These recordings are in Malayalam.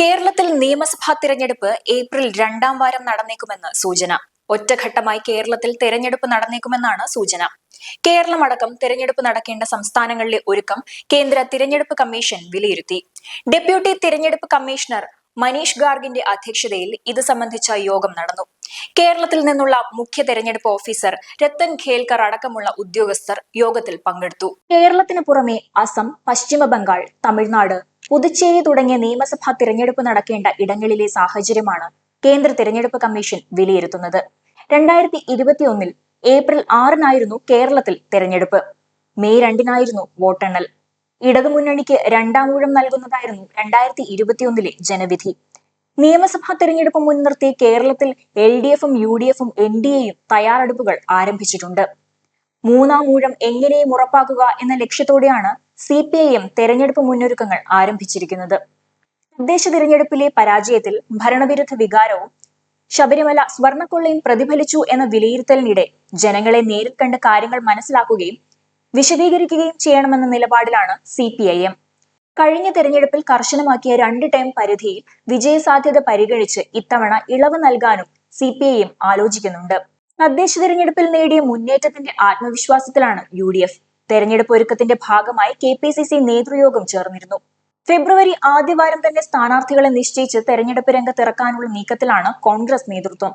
കേരളത്തിൽ നിയമസഭാ തിരഞ്ഞെടുപ്പ് ഏപ്രിൽ രണ്ടാം വാരം നടന്നേക്കുമെന്ന് സൂചന. ഒറ്റഘട്ടമായി കേരളത്തിൽ തെരഞ്ഞെടുപ്പ് നടന്നേക്കുമെന്നാണ് സൂചന. കേരളമടക്കം തിരഞ്ഞെടുപ്പ് നടക്കേണ്ട സംസ്ഥാനങ്ങളിലെ ഒരുക്കം കേന്ദ്ര തിരഞ്ഞെടുപ്പ് കമ്മീഷൻ വിലയിരുത്തി. ഡെപ്യൂട്ടി തിരഞ്ഞെടുപ്പ് കമ്മീഷണർ മനീഷ് ഗാർഗിന്റെ അധ്യക്ഷതയിൽ ഇത് സംബന്ധിച്ച യോഗം നടന്നു. കേരളത്തിൽ നിന്നുള്ള മുഖ്യ തെരഞ്ഞെടുപ്പ് ഓഫീസർ രത്തൻ ഖേൽക്കർ അടക്കമുള്ള ഉദ്യോഗസ്ഥർ യോഗത്തിൽ പങ്കെടുത്തു. കേരളത്തിന് പുറമെ അസം പശ്ചിമ ബംഗാൾ തമിഴ്നാട് പുതുച്ചേരി തുടങ്ങിയ നിയമസഭാ തിരഞ്ഞെടുപ്പ് നടക്കേണ്ട ഇടങ്ങളിലെ സാഹചര്യമാണ് കേന്ദ്ര തിരഞ്ഞെടുപ്പ് കമ്മീഷൻ വിലയിരുത്തുന്നത്. രണ്ടായിരത്തി ഇരുപത്തിയൊന്നിൽ ഏപ്രിൽ ആറിനായിരുന്നു കേരളത്തിൽ തിരഞ്ഞെടുപ്പ്. മെയ് രണ്ടിനായിരുന്നു വോട്ടെണ്ണൽ. ഇടതുമുന്നണിക്ക് രണ്ടാം ഊഴം നൽകുന്നതായിരുന്നു രണ്ടായിരത്തി ഇരുപത്തിയൊന്നിലെ ജനവിധി. നിയമസഭാ തെരഞ്ഞെടുപ്പ് മുൻനിർത്തി കേരളത്തിൽ എൽ ഡി എഫും യു ഡി എഫും എൻ ഡി എയും തയ്യാറെടുപ്പുകൾ ആരംഭിച്ചിട്ടുണ്ട്. മൂന്നാം ഊഴം എങ്ങനെയും ഉറപ്പാക്കുക എന്ന ലക്ഷ്യത്തോടെയാണ് സി പി ഐ എം തെരഞ്ഞെടുപ്പ് മുന്നൊരുക്കങ്ങൾ ആരംഭിച്ചിരിക്കുന്നത്. തദ്ദേശ തിരഞ്ഞെടുപ്പിലെ പരാജയത്തിൽ ഭരണവിരുദ്ധ വികാരവും ശബരിമല സ്വർണക്കൊള്ളയും പ്രതിഫലിച്ചു എന്ന വിലയിരുത്തലിനിടെ ജനങ്ങളെ നേരിൽ കണ്ട് കാര്യങ്ങൾ മനസ്സിലാക്കുകയും വിശദീകരിക്കുകയും ചെയ്യണമെന്ന നിലപാടിലാണ് സി പി ഐ എം കഴിഞ്ഞ തെരഞ്ഞെടുപ്പിൽ കർശനമാക്കിയ രണ്ട് ടൈം പരിധിയിൽ വിജയസാധ്യത പരിഗണിച്ച് ഇത്തവണ ഇളവ് നൽകാനും സി പി ഐ എം ആലോചിക്കുന്നുണ്ട്. തദ്ദേശ തിരഞ്ഞെടുപ്പിൽ നേടിയ മുന്നേറ്റത്തിന്റെ ആത്മവിശ്വാസത്തിലാണ് യു ഡി എഫ്. തെരഞ്ഞെടുപ്പ് ഒരുക്കത്തിന്റെ ഭാഗമായി കെ പി സി സി നേതൃയോഗം ചേർന്നിരുന്നു. ഫെബ്രുവരി ആദ്യവാരം തന്നെ സ്ഥാനാർത്ഥികളെ നിശ്ചയിച്ച് തെരഞ്ഞെടുപ്പ് രംഗത്തിറക്കാനുള്ള നീക്കത്തിലാണ് കോൺഗ്രസ് നേതൃത്വം.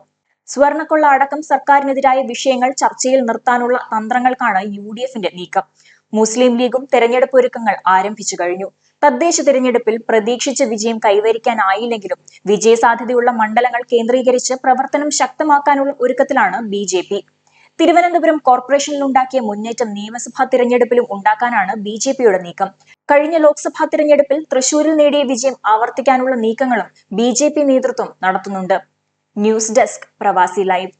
സ്വർണക്കൊള്ള അടക്കം സർക്കാരിനെതിരായ വിഷയങ്ങൾ ചർച്ചയിൽ നിർത്താനുള്ള തന്ത്രങ്ങൾക്കാണ് യു ഡി എഫിന്റെ നീക്കം. മുസ്ലിം ലീഗും തെരഞ്ഞെടുപ്പ് ഒരുക്കങ്ങൾ ആരംഭിച്ചു കഴിഞ്ഞു. തദ്ദേശ തിരഞ്ഞെടുപ്പിൽ പ്രതീക്ഷിച്ച വിജയം കൈവരിക്കാനായില്ലെങ്കിലും വിജയസാധ്യതയുള്ള മണ്ഡലങ്ങൾ കേന്ദ്രീകരിച്ച് പ്രവർത്തനം ശക്തമാക്കാനുള്ള ഒരുക്കത്തിലാണ് ബി തിരുവനന്തപുരം കോർപ്പറേഷനിൽ ഉണ്ടാക്കിയ മുന്നേറ്റം നിയമസഭാ തിരഞ്ഞെടുപ്പിലും ഉണ്ടാക്കാനാണ് ബി ജെ പിയുടെ നീക്കം. കഴിഞ്ഞ ലോക്സഭാ തിരഞ്ഞെടുപ്പിൽ തൃശൂരിൽ നേടിയ വിജയം ആവർത്തിക്കാനുള്ള നീക്കങ്ങളും ബി നേതൃത്വം നടത്തുന്നുണ്ട്. News desk Pravasi live.